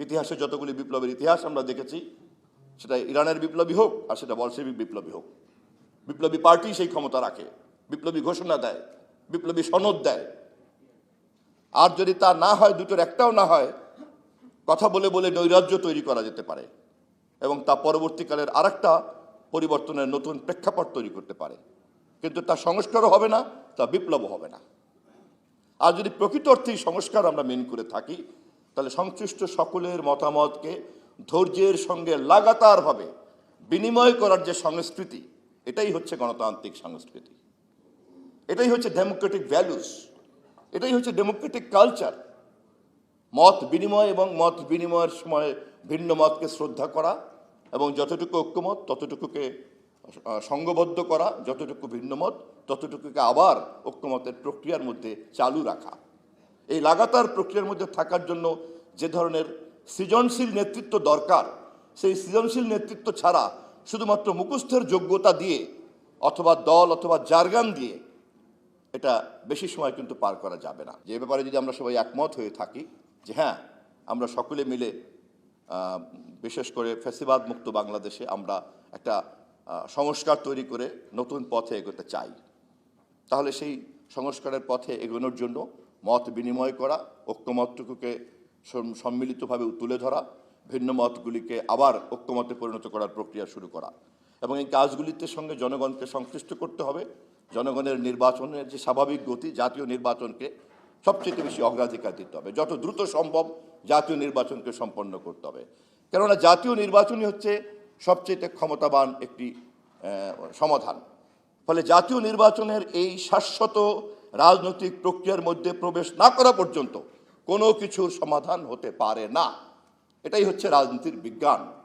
ইতিহাসে যতগুলি বিপ্লবের ইতিহাস আমরা দেখেছি, সেটা ইরানের বিপ্লবী হোক আর সেটা বলসেবিক বিপ্লবী হোক। বিপ্লবী পার্টি সেই ক্ষমতা রাখে, বিপ্লবী ঘোষণা দেয়, বিপ্লবী সনদ দেয়। আর যদি তা না হয়, দুটোর একটাও না হয়, কথা বলে বলে নৈরাজ্য তৈরি করা যেতে পারে এবং তা পরবর্তীকালের আরেকটা পরিবর্তনের নতুন প্রেক্ষাপট তৈরি করতে পারে। কিন্তু তা সংস্কারও হবে না, তা বিপ্লবও হবে না। আর যদি প্রকৃত অর্থেই সংস্কার আমরা মেন করে থাকি তাহলে সংশ্লিষ্ট সকলের মতামতকে ধৈর্যের সঙ্গে লাগাতারভাবে বিনিময় করার যে সংস্কৃতি, এটাই হচ্ছে গণতান্ত্রিক সংস্কৃতি। এটাই হচ্ছে ডেমোক্রেটিক ভ্যালুস এটাই হচ্ছে ডেমোক্রেটিক কালচার মত বিনিময় এবং মত বিনিময়ের সময় ভিন্ন মতকে শ্রদ্ধা করা এবং যতটুকু ঐক্যমত, ততটুকুকে সঙ্গবদ্ধ করা, যতটুকু ভিন্ন মত, ততটুকুকে আবার ঐক্যমতের প্রক্রিয়ার মধ্যে চালু রাখা। এই লাগাতার প্রক্রিয়ার মধ্যে থাকার জন্য যে ধরনের সৃজনশীল নেতৃত্ব দরকার, সেই সৃজনশীল নেতৃত্ব ছাড়া শুধুমাত্র মুখস্থের যোগ্যতা দিয়ে অথবা দল অথবা জার্গান দিয়ে এটা বেশি সময় কিন্তু পার করা যাবে না। যে ব্যাপারে যদি আমরা সবাই একমত হয়ে থাকি যে হ্যাঁ আমরা সকলে মিলে বিশেষ করে ফেসিবাদ মুক্ত বাংলাদেশে আমরা একটা সংস্কার তৈরি করে নতুন পথে এগোতে চাই। তাহলে সেই সংস্কারের পথে এগোনোর জন্য মত বিনিময় করা, ঐক্যমতটুকুকে সম্মিলিতভাবে তুলে ধরা, ভিন্ন মতগুলিকে আবার ঐক্যমতে পরিণত করার প্রক্রিয়া শুরু করা। এবং এই কাজগুলিতে সঙ্গে জনগণকে সংশ্লিষ্ট করতে হবে। জনগণের নির্বাচনের যে স্বাভাবিক গতি, জাতীয় নির্বাচনকে সবচেয়ে বেশি অগ্রাধিকার দিতে হবে। যত দ্রুত সম্ভব জাতীয় নির্বাচনকে সম্পন্ন করতে হবে। কেননা জাতীয় নির্বাচনই হচ্ছে সবচেয়ে ক্ষমতাবান একটি সমাধান। ফলে জাতীয় নির্বাচনের এই শাশ্বত রাজনৈতিক প্রক্রিয়ার মধ্যে প্রবেশ না করা পর্যন্ত কোনো কিছুর সমাধান হতে পারে না। এটাই হচ্ছে রাজনীতির বিজ্ঞান।